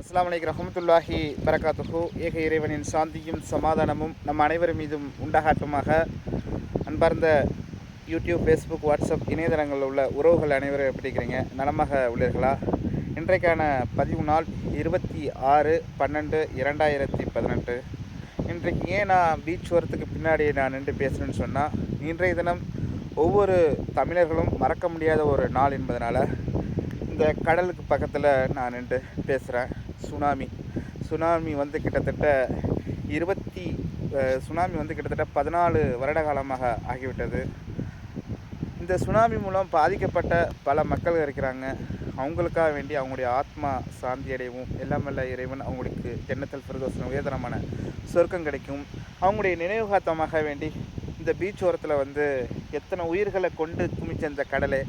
அஸ்ஸலாமு அலைக்கும் ரஹமத்துல்லாஹி பரகாத்துஹு. ஏக இறைவனின் சாந்தியும் சமாதானமும் நம் அனைவர் மீதும் உண்டாகட்டுமாக. அன்பார்ந்த யூடியூப் ஃபேஸ்புக் வாட்ஸ்அப் இணையதளங்களில் உள்ள உறவுகள் அனைவரும் எப்படி இருக்கிறீங்க? நலமாக உள்ளீர்களா? இன்றைக்கான பதிவு நாள் இருபத்தி ஆறு பன்னெண்டு இரண்டாயிரத்தி பதினெட்டு. இன்றைக்கு ஏன் நான் பீச் வரத்துக்கு பின்னாடி நான் நின்று பேசுகிறேன்னு சொன்னால் இன்றைய தினம் ஒவ்வொரு தமிழர்களும் மறக்க முடியாத ஒரு நாள் என்பதனால் இந்த கடலுக்கு பக்கத்தில் நான் நின்று பேசுகிறேன் சுனாமி. சுனாமி வந்து கிட்டத்தட்ட இருபத்தி சுனாமி வந்து கிட்டத்தட்ட பதினாலு வருட காலமாக ஆகிவிட்டது. இந்த சுனாமி மூலம் பாதிக்கப்பட்ட பல மக்கள் இருக்கிறாங்க. அவங்களுக்காக வேண்டி அவங்களுடைய ஆத்மா சாந்தி அடையவும் எல்லாமல்ல இறைவன் அவங்களுக்கு ஜன்னத்தல் பிரதோஷனம் உயர்தரமான சொர்க்கம் கிடைக்கும். அவங்களுடைய நினைவுகாத்தமாக வேண்டி இந்த பீச் ஓரத்தில் வந்து எத்தனை உயிர்களை கொண்டு குமிச்ச இந்த கடலை.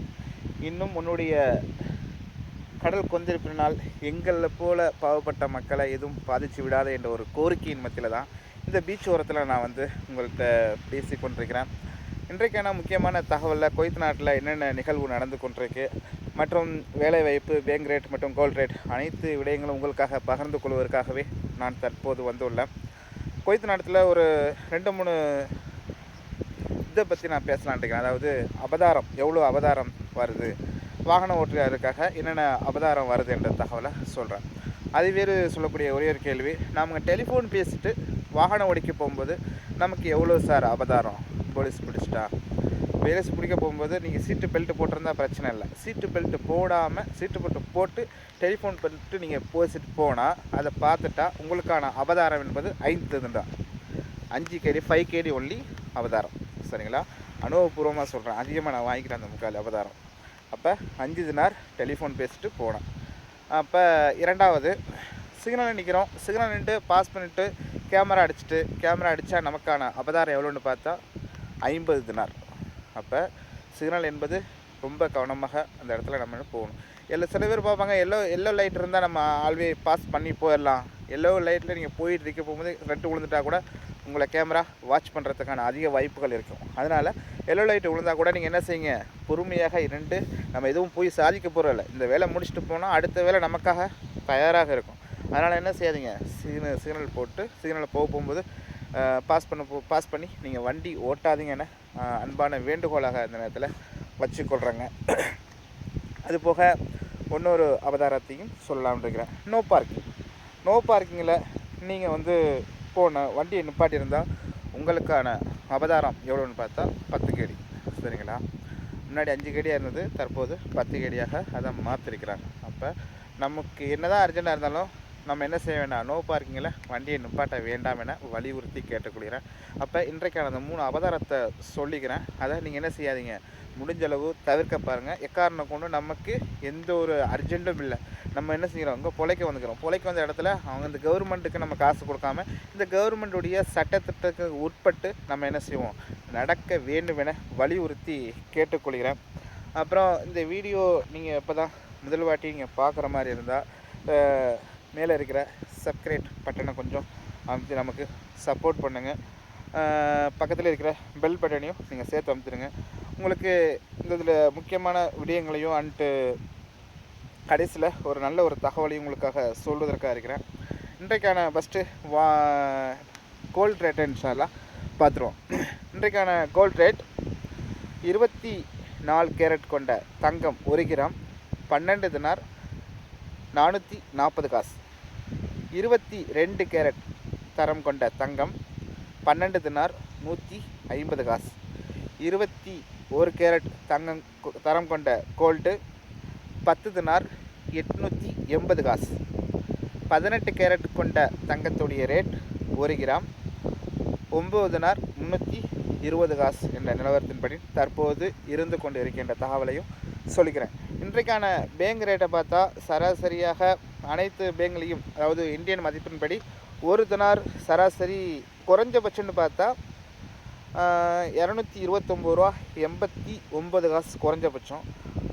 இன்னும் உன்னுடைய கடல் கொந்திருப்பினால் எங்களை போல பாவப்பட்ட மக்களை எதுவும் பாதிச்சு விடாத என்ற ஒரு கோரிக்கையின் மத்தியில் தான் இந்த பீச் ஓரத்தில் நான் வந்து உங்கள்கிட்ட பேசி கொண்டிருக்கிறேன். இன்றைக்கான முக்கியமான தகவலில் குவைத் நாட்டில் என்னென்ன நிகழ்வு நடந்து கொண்டிருக்கு மற்றும் வேலைவாய்ப்பு பேங்க் ரேட் மற்றும் கோல்ட் ரேட் அனைத்து விடயங்களும் உங்களுக்காக பகிர்ந்து கொள்வதற்காகவே நான் தற்போது வந்துள்ளேன். குவைத் நாட்டில் ஒரு ரெண்டு மூணு இதை பற்றி நான் பேசலான்ட்டு அதாவது அபதாரம் எவ்வளோ அபதாரம் வருது? வாகன ஓட்டுநருக்காக என்னென்ன அபதாரம் வருது என்ற தகவலை சொல்கிறேன் அது வேறு சொல்லக்கூடிய ஒரே ஒரு கேள்வி நாம் டெலிஃபோன் பேசிட்டு வாகனம் ஓடிக்க போகும்போது நமக்கு எவ்வளோ சார் அபதாரம்? போலீஸ் பிடிச்சிட்டா? போலீஸ் பிடிக்க போகும்போது நீங்கள் சீட்டு பெல்ட் போட்டிருந்தா பிரச்சனை இல்லை. சீட்டு பெல்ட் போடாமல் சீட்டு பெல்ட் போட்டு டெலிஃபோன் பண்ணிட்டு நீங்கள் போசிட்டு போனால் அதை பார்த்துட்டா உங்களுக்கான அபதாரம் என்பது ஐந்து தான் அஞ்சு கேடி ஃபைவ் கேடி ஒன்லி அவதாரம் சரிங்களா? அனுபவபூர்வமாக சொல்கிறேன் அதிகமாக நான் வாங்கிக்கிறேன் அந்த முக்கால் அவதாரம் அப்போ அஞ்சு தினார் டெலிஃபோன் பேசிட்டு போனேன் அப்போ இரண்டாவது சிக்னல் நிற்கிறோம். சிக்னல் நின்று பாஸ் பண்ணிவிட்டு கேமரா அடிச்சுட்டு கேமரா அடித்தா நமக்கான அபதாரம் எவ்வளோன்னு பார்த்தா ஐம்பது தினார். அப்போ சிக்னல் என்பது ரொம்ப கவனமாக அந்த இடத்துல நம்ம போகணும். எல்லா சில பேர் பார்ப்பாங்க எல்லோ எல்லோ லைட் இருந்தால் நம்ம ஆல்வே பாஸ் பண்ணி போயிடலாம். எல்லோ லைட்டில் நீங்கள் போயிட்டு இருக்க போகும்போது ரெட்டு விழுந்துட்டா கூட உங்களை கேமரா வாட்ச் பண்ணுறதுக்கான அதிக வாய்ப்புகள் இருக்கும். அதனால் எல்லோ லைட்டு விழுந்தா கூட நீங்கள் என்ன செய்யுங்க? பொறுமையாக இருந்து நம்ம எதுவும் போய் சாதிக்க போகிறதில்ல இந்த வேலை முடிச்சுட்டு போனால் அடுத்த வேலை நமக்காக தயாராக இருக்கும். அதனால் என்ன செய்யாதீங்க? சிக்னல் சிக்னல் போட்டு சிக்னலில் போக போகும்போது பாஸ் பண்ண போ பாஸ் பண்ணி நீங்கள் வண்டி ஓட்டாதீங்கன்னு அன்பான வேண்டுகோளாக இந்த நேரத்தில் வச்சுக்கொள்கிறேங்க அது போக இன்னொரு அவதாரத்தையும் சொல்லலாம்னு இருக்கிறேன். நோ பார்க்கிங் நோ பார்க்கிங்கில் நீங்கள் வந்து போன வண்டியை நிப்பாட்டியிருந்தால் உங்களுக்கான அவதாரம் எவ்வளோன்னு பார்த்தா பத்து கேடி. சரிங்களா? முன்னாடி அஞ்சு கேடியாக இருந்தது தற்போது பத்து கேடியாக அதை மாற்றிருக்கிறாங்க அப்போ நமக்கு என்னதான் அர்ஜென்ட்டாக இருந்தாலும் நம்ம என்ன செய்ய வேண்டாம்? நோ பார்க்கிங்கில் வண்டியை நிப்பாட்ட வேண்டாம் என வலியுறுத்தி கேட்டுக்கொள்கிறேன். அப்போ இன்றைக்கான அந்த மூணு அவதாரத்தை சொல்லிக்கிறேன். அதை நீங்கள் என்ன செய்யாதீங்க? முடிஞ்ச அளவு தவிர்க்க பாருங்கள் எக்காரணம் கொண்டு நமக்கு எந்த ஒரு அர்ஜென்ட்டும் இல்லை. நம்ம என்ன செய்கிறோம் இங்கே பொழைக்க வந்துக்கிறோம். பொழைக்க வந்த இடத்துல அவங்க இந்த கவர்மெண்ட்டுக்கு நம்ம காசு கொடுக்காம இந்த கவர்மெண்ட்டுடைய சட்டத்திட்டத்துக்கு உட்பட்டு நம்ம என்ன செய்வோம்? நடக்க வேண்டும் என வலியுறுத்தி கேட்டுக்கொள்கிறேன். அப்புறம் இந்த வீடியோ நீங்கள் இப்போ தான் முதல் வாட்டி நீங்கள் பார்க்குற மாதிரி இருந்தால் மேலே இருக்கிற சப்ஸ்கிரைப் பட்டனை கொஞ்சம் அமைத்து நமக்கு சப்போர்ட் பண்ணுங்கள் பக்கத்தில் இருக்கிற பெல் பட்டனையும் நீங்கள் சேர்த்து அமைத்துருங்க உங்களுக்கு இந்த இதில் முக்கியமான விடயங்களையும் அன்ட்டு கடைசியில் ஒரு நல்ல ஒரு தகவலையும் உங்களுக்காக சொல்வதற்காக இருக்கிறேன். இன்றைக்கான ஃபஸ்ட்டு வா கோல்ட் ரேட் இன்ஷாலாம் பார்த்துருவோம். இன்றைக்கான கோல்ட் ரேட் இருபத்தி நாலு கேரட் கொண்ட தங்கம் ஒரு கிராம் பன்னெண்டு தினார் நானூற்றி நாற்பது காசு. இருபத்தி ரெண்டு கேரட் தரம் கொண்ட தங்கம் பன்னெண்டு தினார் நூற்றி ஐம்பது காசு. இருபத்தி ஒரு கேரட் தங்கம் தரம் கொண்ட கோல்டு பத்து தினார் எட்நூற்றி எண்பது காசு. பதினெட்டு கேரட் கொண்ட தங்கத்துடைய ரேட் ஒரு கிராம் ஒம்பது தினார் முந்நூற்றி இருபது காசு என்ற நிலவரத்தின்படி தற்போது இருந்து கொண்டு இருக்கின்ற தகவலையும் சொல்லிக்கிறேன். இன்றைக்கான பேங்க் ரேட்டை பார்த்தா சராசரியாக அனைத்து பேங்க்லேயும் அதாவது இந்தியன் மதிப்பின்படி ஒரு தினார் சராசரி குறைஞ்சபட்சம்னு பார்த்தா இரநூத்தி இருபத்தொம்பது ரூபா எண்பத்தி ஒம்பது காசு குறைஞ்சபட்சம்.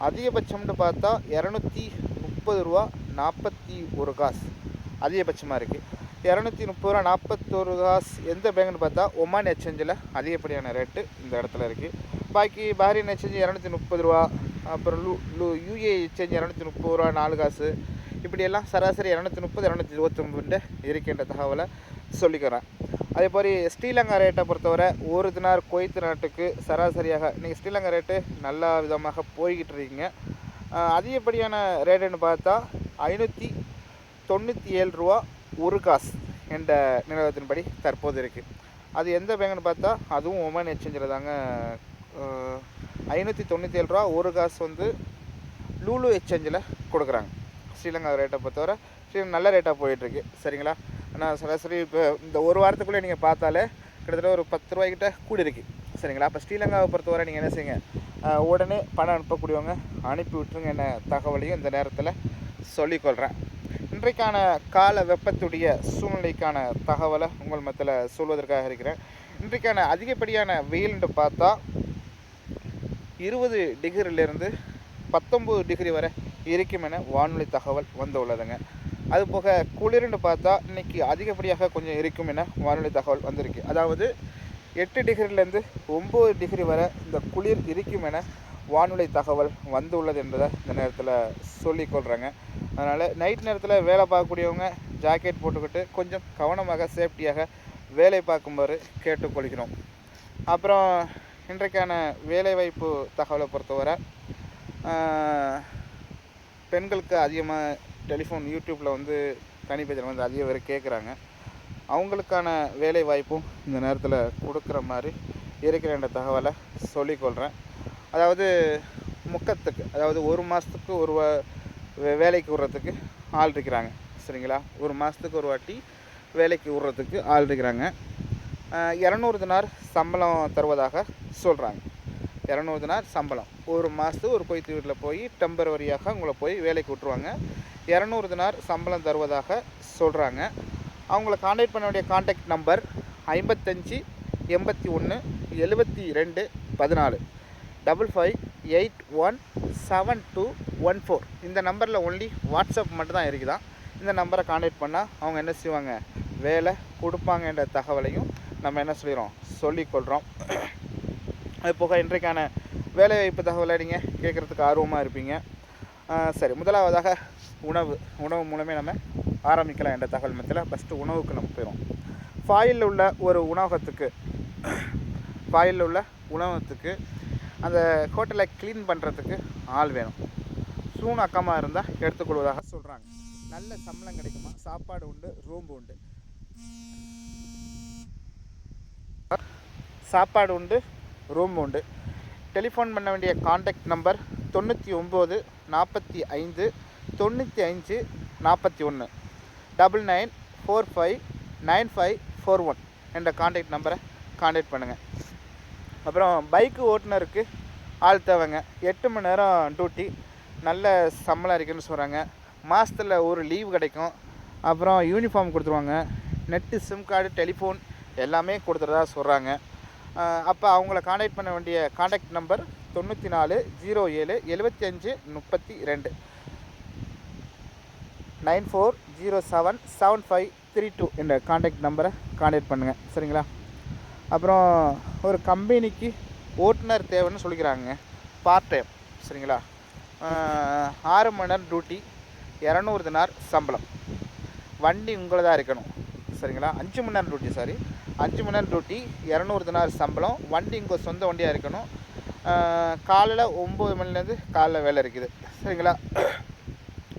அதிகபட்சம்னு பார்த்தா இரநூத்தி முப்பது ரூபா நாற்பத்தி ஒரு காசு அதிகபட்சமாக இருக்குது இரநூத்தி முப்பது ரூபா நாற்பத்தொரு காசு எந்த பேங்க்னு பார்த்தா ஒமான் எக்ஸ்சேஞ்சில் அதிகப்படியான ரேட்டு இந்த இடத்துல இருக்குது பாக்கி பாரின் எக்ஸ்சேஞ்சு இரநூத்தி முப்பது ரூபா அப்புறம் லூ லூ யூஏ எக்ஸ்சேஞ்ச் இரநூத்தி முப்பது ரூபா நாலு காசு. இப்படியெல்லாம் சராசரி இரநூத்தி முப்பது இரநூத்தி இருபத்தொம்பது இருக்கின்ற தகவலை சொல்லிக்கிறேன். அதே மாதிரி ஸ்ரீலங்கா ரேட்டை பொறுத்தவரை ஒரு தினார் குவைத்து நாட்டுக்கு சராசரியாக நீங்கள் ஸ்ரீலங்கா ரேட்டு நல்ல விதமாக போய்கிட்டு இருக்கீங்க. அதிகப்படியான ரேட்டுன்னு பார்த்தா ஐநூற்றி தொண்ணூற்றி ஏழு ரூபா ஒரு காசு என்ற நிலவரத்தின்படி தற்போது இருக்குது அது எந்த பேங்க்னு பார்த்தா அதுவும் ஒமன் எக்ஸ்சேஞ்சில் தாங்க ஐநூற்றி தொண்ணூற்றி ஏழு ரூபா ஒரு காசு வந்து லூலு எக்ஸ்சேஞ்சில் கொடுக்குறாங்க. ஸ்ரீலங்கா ரேட்டை பொறுத்தவரை ஸ்ரீலங்கா நல்ல ரேட்டாக போயிட்டுருக்கு. சரிங்களா? ஆனால் சராசரி இப்போ இந்த ஒரு வாரத்துக்குள்ளே நீங்கள் பார்த்தாலே கிட்டத்தட்ட ஒரு பத்து ரூபாய்க்கிட்ட கூடி இருக்கு சரிங்களா? அப்போ ஸ்ரீலங்காவை பொறுத்தவரை நீங்கள் என்ன செய்யுங்க? உடனே பணம் அனுப்பக்கூடியவங்க அனுப்பி விட்டுருங்க என்ன தகவலையும் இந்த நேரத்தில் சொல்லிக்கொள்கிறேன். இன்றைக்கான கால வெப்பத்துடைய சூழ்நிலைக்கான தகவலை உங்கள் மத்தியில் சொல்வதற்காக இருக்கிறேன். இன்றைக்கான அதிகப்படியான வெயில்னு பார்த்தா இருபது டிகிரியிலிருந்து பத்தொம்பது டிகிரி வரை இருக்கும் என வானொலி தகவல் வந்துள்ளதுங்க. அது போக குளிர்னு பார்த்தா இன்றைக்கி அதிகப்படியாக கொஞ்சம் இருக்கும் என வானொலி தகவல் வந்திருக்கு. அதாவது எட்டு டிகிரிலேருந்து ஒம்பது டிகிரி வரை இந்த குளிர் இருக்கும் என வானொலி தகவல் வந்துள்ளது என்பதை இந்த நேரத்தில் சொல்லிக்கொள்கிறேங்க அதனால் நைட் நேரத்தில் வேலை பார்க்கக்கூடியவங்க ஜாக்கெட் போட்டுக்கிட்டு கொஞ்சம் கவனமாக சேஃப்டியாக வேலை பார்க்குமாறு கேட்டுக்கொள்கிறோம். அப்புறம் இன்றைக்கான வேலைவாய்ப்பு தகவலை பொறுத்தவரை பெண்களுக்கு அதிகமாக டெலிஃபோன் யூடியூப்பில் வந்து தனிப்பேஜில் வந்து அதிக பேர் கேட்குறாங்க அவங்களுக்கான வேலை வாய்ப்பும் இந்த நேரத்தில் கொடுக்குற மாதிரி இருக்கிற என்ற தகவலை சொல்லிக்கொள்கிறேன் அதாவது முக்கத்துக்கு அதாவது ஒரு மாதத்துக்கு ஒரு வா- வேலைக்கு விடுறதுக்கு ஆள் இருக்கிறாங்க. சரிங்களா? ஒரு மாதத்துக்கு ஒரு வாட்டி வேலைக்கு விடுறதுக்கு ஆள் இருக்கிறாங்க. இரநூறு தினார் சம்பளம் தருவதாக சொல்கிறாங்க இரநூறு தினார் சம்பளம். ஒரு மாதத்துக்கு ஒரு கொய்த்து வீட்டில் போய் டெம்பரவரியாக உங்களை போய் வேலைக்கு விட்ருவாங்க இரநூறு தினார் சம்பளம் தருவதாக சொல்கிறாங்க அவங்கள காண்டாக்ட் பண்ண வேண்டிய காண்டாக்ட் நம்பர் ஐம்பத்தஞ்சு எண்பத்தி ஒன்று எழுபத்தி ரெண்டு பதினாலு. Double five eight one seven two one four இந்த நம்பரில் ஒன்லி வாட்ஸ்அப் மட்டும்தான் இருக்குதான் இந்த நம்பரை காண்டாக்ட் பண்ணால் அவங்க என்ன செய்வாங்க? வேலை கொடுப்பாங்கன்ற தகவலையும் நம்ம என்ன சொல்லிடுறோம்? சொல்லிக்கொள்கிறோம் அது போக இன்றைக்கான வேலைவாய்ப்பு தகவலை நீங்கள் கேட்குறதுக்கு ஆர்வமாக இருப்பீங்க. சரி. முதலாவதாக உணவு. உணவு மூலமே நம்ம ஆரம்பிக்கலாம் என்ற தகவல் மத்தியில். ஃபஸ்ட்டு உணவுக்கு நம்ம போயிடும் ஃபாயிலில் உள்ள ஒரு உணவகத்துக்கு ஃபாயிலில் உள்ள உணவகத்துக்கு அந்த ஹோட்டலை க்ளீன் பண்ணுறதுக்கு ஆள் வேணும். சூன் அக்கமாக இருந்தால் எடுத்துக்கொள்வதாக சொல்கிறாங்க நல்ல சம்பளம் கிடைக்குமா? சாப்பாடு உண்டு ரூம் உண்டு. சாப்பாடு உண்டு ரூம் உண்டு. டெலிஃபோன் பண்ண வேண்டிய காண்டாக்ட் நம்பர் தொண்ணூற்றி ஒம்பது நாற்பத்தி ஐந்து தொண்ணூற்றி அஞ்சு நாற்பத்தி ஒன்று. Double nine four five nine five four one என்ற காண்டாக்ட் நம்பரை காண்டாக்ட் பண்ணுங்கள் அப்புறம் பைக்கு ஓட்டுனருக்கு ஆள் தேவைங்க. எட்டு மணி நேரம் டியூட்டி நல்ல சம்பளம் இருக்குன்னு சொல்கிறாங்க மாதத்தில் ஒரு லீவு கிடைக்கும். அப்புறம் யூனிஃபார்ம் கொடுத்துருவாங்க. நெட்டு சிம் கார்டு டெலிஃபோன் எல்லாமே கொடுத்துறதா சொல்கிறாங்க அப்போ அவங்கள காண்டாக்ட் பண்ண வேண்டிய காண்டாக்ட் நம்பர் தொண்ணூற்றி நாலு ஜீரோ ஏழு எழுபத்தி அஞ்சு முப்பத்தி ரெண்டு nine four zero seven seven five three two என்ற காண்டாக்ட் நம்பரை காண்டாக்ட் பண்ணுங்கள் சரிங்களா? அப்புறம் ஒரு கம்பெனிக்கு ஓட்டுநர் தேவைன்னு சொல்லிக்கிறாங்க. பார்ட் டைம் சரிங்களா? ஆறு மணி நேரம் டியூட்டி இரநூறு தினார் சம்பளம். வண்டி உங்களதாக இருக்கணும். சரிங்களா? அஞ்சு மணி நேரம் டியூட்டி சாரி அஞ்சு மணி நேரம் டியூட்டி இரநூறு தினார் சம்பளம் வண்டி இங்கே சொந்த வண்டியாக இருக்கணும். காலையில் ஒம்பது மணிலேருந்து காலைல வேலை இருக்குது. சரிங்களா?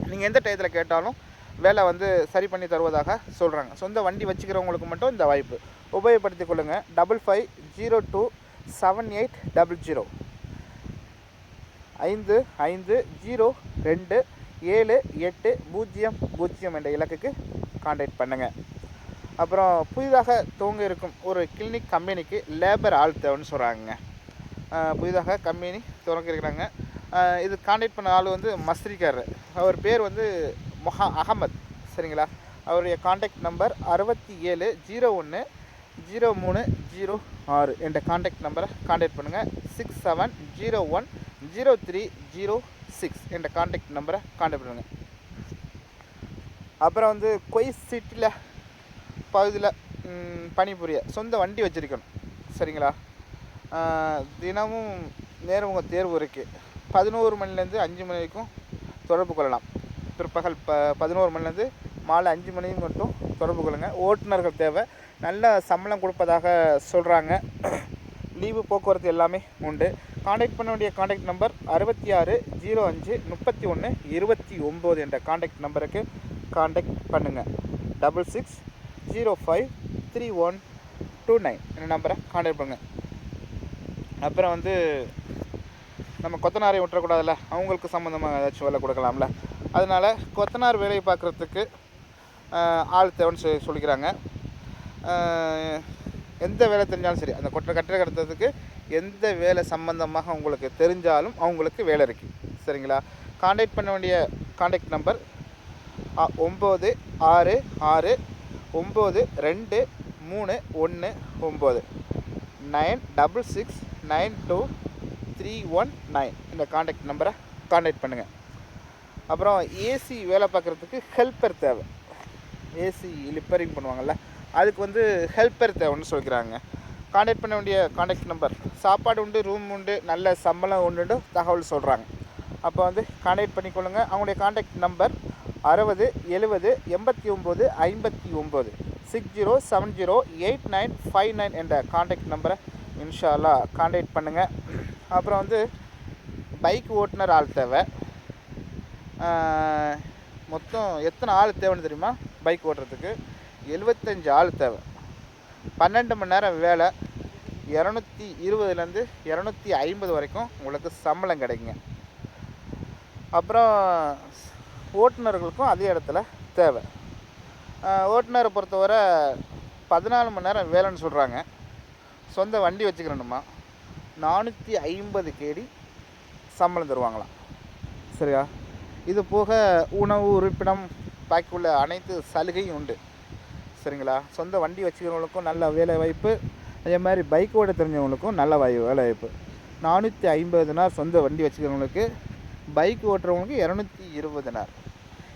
நீங்கள் எந்த டயத்தில் கேட்டாலும் வேலை வந்து சரி பண்ணி தருவதாக சொல்கிறாங்க சொந்த வண்டி வச்சுக்கிறவங்களுக்கு மட்டும் இந்த வாய்ப்பு. உபயோகப்படுத்திக் கொள்ளுங்கள் double five zero two seven eight double zero ஐந்து ஐந்து ஜீரோ ரெண்டு ஏழு எட்டு பூஜ்ஜியம் பூஜ்ஜியம் என்ற இலக்குக்கு காண்டாக்ட் பண்ணுங்கள் அப்புறம் புதிதாக துவங்க இருக்கும் ஒரு கிளினிக் கம்பெனிக்கு லேபர் ஆள் தேவைன்னு சொல்கிறாங்க புதிதாக கம்பெனி துவங்கிருக்கிறாங்க இது காண்டாக்ட் பண்ண ஆள் வந்து மஸ்ரிக்காரர் அவர் பேர் வந்து மொஹா அகமத். சரிங்களா? அவருடைய காண்டாக்ட் நம்பர் அறுபத்தி ஏழு ஜீரோ ஒன்று ஜீரோ மூணு ஜீரோ ஆறு. என்ற காண்டாக்ட் நம்பரை காண்டாக்ட் பண்ணுங்கள் six seven zero one zero three zero six என்ற காண்டாக்ட் நம்பரை காண்டாக்ட் பண்ணுங்கள் அப்புறம் வந்து கொய் சிட்டியில் பகுதியில் பணிபுரிய சொந்த வண்டி வச்சுருக்கணும். சரிங்களா? தினமும் நேர்முக தேர்வு இருக்குது பதினோரு மணிலேருந்து அஞ்சு மணி வரைக்கும் தொடர்பு கொள்ளலாம். பிற்பகல் ப பதினோரு மணிலேருந்து மாலை அஞ்சு மணி மட்டும் தொடர்பு கொள்ளுங்கள் ஓட்டுநர்கள் தேவை. நல்ல சம்பளம் கொடுப்பதாக சொல்கிறாங்க லீவு போக்குவரத்து எல்லாமே உண்டு. காண்டாக்ட் பண்ண வேண்டிய காண்டாக்ட் நம்பர் அறுபத்தி ஆறு ஜீரோ அஞ்சு முப்பத்தி ஒன்று இருபத்தி ஒம்பது என்ற காண்டாக்ட் நம்பருக்கு காண்டாக்ட் பண்ணுங்கள் double six zero five three one two nine இந்த நம்பரை காண்டாக்ட் பண்ணுங்கள் அப்புறம் வந்து நம்ம கொத்தனாரை விட்டுறக்கூடாதுல்ல? அவங்களுக்கு சம்மந்தமாக ஏதாச்சும் வேலை கொடுக்கலாம்ல? அதனால் கொத்தனார் வேலையை பார்க்குறதுக்கு ஆள் தேவைன்னு சொல்லி சொல்லிக்கிறாங்க. எந்த வேலை தெரிஞ்சாலும் சரி அந்த கொட்டை கட்டிட கட்டுறதுக்கு எந்த வேலை சம்மந்தமாக உங்களுக்கு தெரிஞ்சாலும் அவங்களுக்கு வேலை இருக்குது சரிங்களா? காண்டாக்ட் பண்ண வேண்டிய காண்டாக்ட் நம்பர் ஒம்பது ஆறு ஆறு ஒம்பது ரெண்டு மூணு ஒன்று ஒம்பது. Nine double six nine two three one nine. இந்த காண்டாக்ட் நம்பரை காண்டாக்ட் பண்ணுங்கள் அப்புறம் ஏசி வேலை பார்க்குறதுக்கு ஹெல்ப்பர் தேவை. ஏசி லிப்பரிங் பண்ணுவாங்கள்ல அதுக்கு வந்து ஹெல்ப்பர் தேவைன்னு சொல்லிக்கிறாங்க காண்டாக்ட் பண்ண வேண்டிய காண்டாக்ட் நம்பர் சாப்பாடு உண்டு ரூம் உண்டு நல்ல சம்பளம் உண்டு தகவல் சொல்கிறாங்க அப்போ வந்து காண்டாக்ட் பண்ணிக்கொள்ளுங்க. அவங்களுடைய காண்டாக்ட் நம்பர் அறுபது எழுபது எண்பத்தி ஒம்பது ஐம்பத்தி ஒம்பது. Six zero seven zero eight nine five nine என்ற காண்டாக்ட் நம்பரை இன்ஷால்லா காண்டாக்ட் பண்ணுங்கள் அப்புறம் வந்து பைக் ஓட்டுநர் ஆள் தேவை. மொத்தம் எத்தனை ஆள் தேவைன்னு தெரியுமா? பைக் ஓட்டுறதுக்கு எழுபத்தஞ்சு ஆள் தேவை. பன்னெண்டு மணி நேரம் வேலை. இரநூத்தி இருபதுலேருந்து இரநூத்தி ஐம்பது வரைக்கும் உங்களுக்கு சம்பளம் கிடைக்குங்க. அப்புறம் ஓட்டுநர்களுக்கும் அதே இடத்துல தேவை. ஓட்டுநரை பொறுத்தவரை பதினாலு மணி நேரம் வேலைன்னு சொல்கிறாங்க சொந்த வண்டி வச்சுக்கிறணுமா நானூற்றி ஐம்பது கேடி சம்பளம் தருவாங்களாம். சரியா? இது போக உணவு இருப்பிடம் பாக்கி உள்ள அனைத்து சலுகையும் உண்டு. சரிங்களா? சொந்த வண்டி வச்சுக்கிறவங்களுக்கும் நல்ல வேலை வாய்ப்பு. அதே மாதிரி பைக் ஓட தெரிஞ்சவங்களுக்கும் நல்ல வாய் வேலை வாய்ப்பு. நானூற்றி ஐம்பதுனால் சொந்த வண்டி வச்சுக்கிறவங்களுக்கு பைக் ஓட்டுறவங்களுக்கு இரநூத்தி இருபது நாள்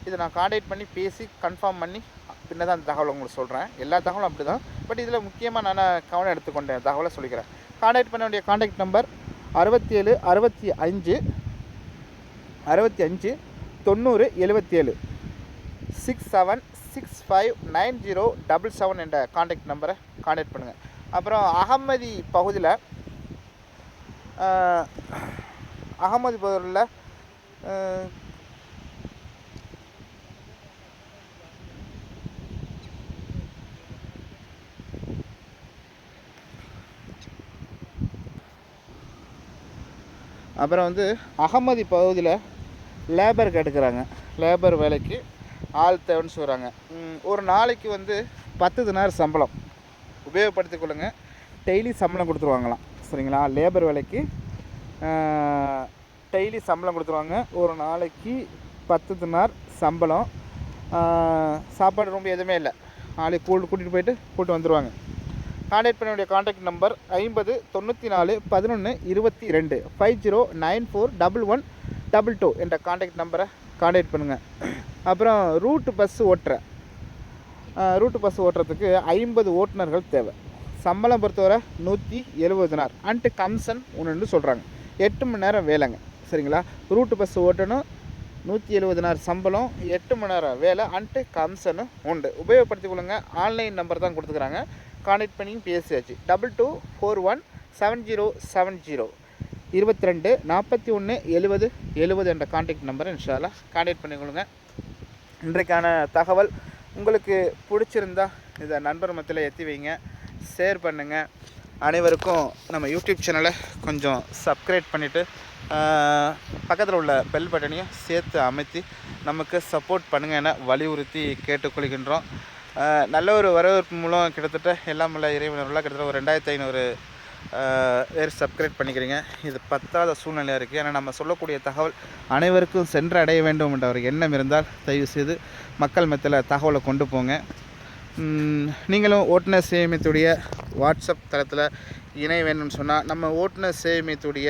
இதை நான் காண்டாக்ட் பண்ணி பேசி கன்ஃபார்ம் பண்ணி பின்ன தான் அந்த தகவலை உங்களுக்கு சொல்கிறேன் எல்லா தகவலும் அப்படி தான் பட் இதில் முக்கியமாக நான் கவனம் எடுத்துக்கொண்டேன்? தகவலை சொல்லிக்கிறேன். காண்டாக்ட் பண்ண வேண்டிய காண்டாக்ட் நம்பர் அறுபத்தி ஏழு அறுபத்தி அஞ்சு அறுபத்தி அஞ்சு தொண்ணூறு எழுபத்தி ஏழு six seven six five nine zero double seven என்ற காண்டாக்ட் நம்பரை காண்டாக்ட் பண்ணுங்கள் அப்புறம் அகமதி பகுதியில் அகமது பகுதியில் அப்புறம் வந்து அகமதி பகுதியில் லேபர் எடுக்கிறாங்க லேபர் வேலைக்கு ஆள் தேவைன்னு சொல்கிறாங்க ஒரு நாளைக்கு வந்து பத்து தினார் சம்பளம். உபயோகப்படுத்திக் கொள்ளுங்க. டெய்லி சம்பளம் கொடுத்துருவாங்களாம். சரிங்களா? லேபர் வேலைக்கு டெய்லி சம்பளம் கொடுத்துருவாங்க. ஒரு நாளைக்கு பத்து தினார் சம்பளம். சாப்பாடு ரொம்ப எதுவுமே இல்லை. ஆளை கூட்டு கூட்டிகிட்டு போயிட்டு கூட்டு வந்துடுவாங்க காண்டாக்ட் பண்ண வேண்டிய காண்டாக்ட் நம்பர் ஐம்பது தொண்ணூற்றி நாலு பதினொன்று இருபத்தி ரெண்டு. Five zero nine four double one double two என்ற காண்டாக்ட் நம்பரை காண்டாக்ட் பண்ணுங்கள் அப்புறம் ரூட்டு பஸ்ஸு ஓட்டுற. ரூட்டு பஸ் ஓட்டுறதுக்கு ஐம்பது ஓட்டுநர்கள் தேவை. சம்பளம் பொறுத்தவரை நூற்றி எழுபது நாள் அன்ட்டு கம்சன் ஒன்றுன்னு சொல்கிறாங்க எட்டு மணி நேரம் வேலைங்க. சரிங்களா? ரூட்டு பஸ் ஓட்டணும். நூற்றி எழுபது நாள் சம்பளம் எட்டு மணி நேரம் வேலை அன்ட்டு கம்சனு உண்டு. உபயோகப்படுத்தி கொள்ளுங்க. ஆன்லைன் நம்பர் தான் கொடுத்துக்கிறாங்க. கான்டெக்ட் பண்ணியும் பேசியாச்சு. Double two four one seven zero seven zero இருபத்தி ரெண்டு நாற்பத்தி ஒன்று எழுபது எழுபது என்ற கான்டாக்ட் நம்பரை இன்ஷால்லா கான்டாக்ட் பண்ணிக்கொள்ளுங்க இன்றைக்கான தகவல் உங்களுக்கு பிடிச்சிருந்தா இதை நண்பர் மத்தியில் எத்தி வைங்க. ஷேர் பண்ணுங்கள் அனைவருக்கும் நம்ம யூடியூப் சேனலை கொஞ்சம் சப்ஸ்கிரைப் பண்ணிவிட்டு பக்கத்தில் உள்ள பெல் பட்டனையும் சேர்த்து அமைத்து நமக்கு சப்போர்ட் பண்ணுங்க என வலியுறுத்தி கேட்டுக்கொள்கின்றோம். நல்ல ஒரு வரவேற்பு மூலம் கிட்டத்தட்ட எல்லாம் உள்ள இறைவனர்களாக கிட்டத்தட்ட ஒரு ரெண்டாயிரத்தி ஐநூறு பேர் சப்ஸ்கிரைப் பண்ணிக்கிறீங்க. இது பத்தாத சூழ்நிலையாக இருக்குது ஏன்னா நம்ம சொல்லக்கூடிய தகவல் அனைவருக்கும் சென்று அடைய வேண்டும் என்ற ஒரு எண்ணம் இருந்தால் தயவு செய்து மக்கள் மத்தியில் தகவலை கொண்டு போங்க. நீங்களும் ஓட்டுநர் சேமித்துடைய வாட்ஸ்அப் தளத்தில் இணைய வேணும்னு சொன்னால் நம்ம ஓட்டுநர் சேமித்துடைய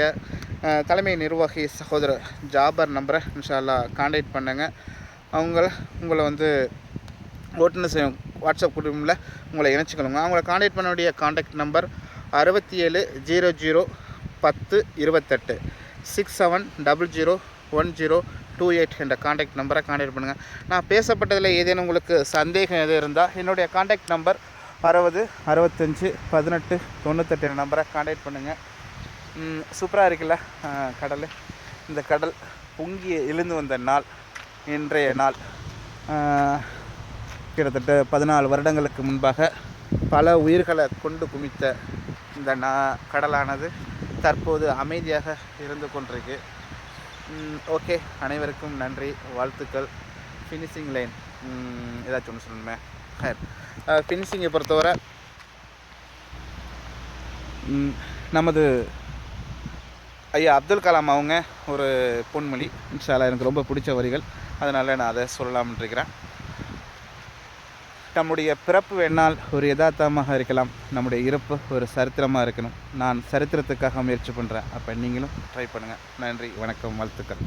தலைமை நிர்வாகி சகோதரர் ஜாபர் நம்பரை இன்ஷால்லா காண்டாக்ட் பண்ணுங்கள் அவங்கள உங்களை வந்து ஓட்டுநர் செய்யும் வாட்ஸ்அப் குடும்பத்தில் உங்களை இணைச்சிக்கணுங்க அவங்கள காண்டாக்ட் பண்ண வேண்டிய காண்டாக்ட் நம்பர் அறுபத்தி ஏழு ஜீரோ ஜீரோ பத்து இருபத்தெட்டு. Six seven double zero one zero two eight என்ற காண்டாக்ட் நம்பரை காண்டாக்ட் பண்ணுங்கள் நான் பேசப்பட்டதில் ஏதேனும் உங்களுக்கு சந்தேகம் எது இருந்தால் என்னுடைய காண்டாக்ட் நம்பர் அறுபது அறுபத்தஞ்சு பதினெட்டு தொண்ணூத்தெட்டு நம்பரை காண்டாக்ட் பண்ணுங்கள் சூப்பராக இருக்குல்ல? கடல். இந்த கடல் பொங்கி எழுந்து வந்த நாள் இன்றைய நாள். கிட்டத்தட்ட பதினாலு வருடங்களுக்கு முன்பாக பல உயிர்களை கொண்டு குமித்த இந்த நா கடலானது தற்போது அமைதியாக இருந்து கொண்டிருக்கு. ஓகே. அனைவருக்கும் நன்றி வாழ்த்துக்கள். ஃபினிஷிங் லைன் ஏதாச்சும் ஒன்று சொல்லணுமே? ஃபினிஷிங்கை பொறுத்தவரை நமது ஐயா அப்துல் கலாம் அவங்க ஒரு பொன்மொழி. இன்ஷாலா எனக்கு ரொம்ப பிடிச்ச வரிகள். அதனால் நான் அதை சொல்லலாம்னு இருக்கிறேன். நம்முடைய பிறப்பு வேணால் ஒரு யதார்த்தமாக இருக்கலாம். நம்முடைய இறப்பு ஒரு சரித்திரமாக இருக்கணும். நான் சரித்திரத்துக்காக முயற்சி பண்ணுறேன் அப்போ நீங்களும் ட்ரை பண்ணுங்கள் நன்றி வணக்கம் வாழ்த்துக்கள்.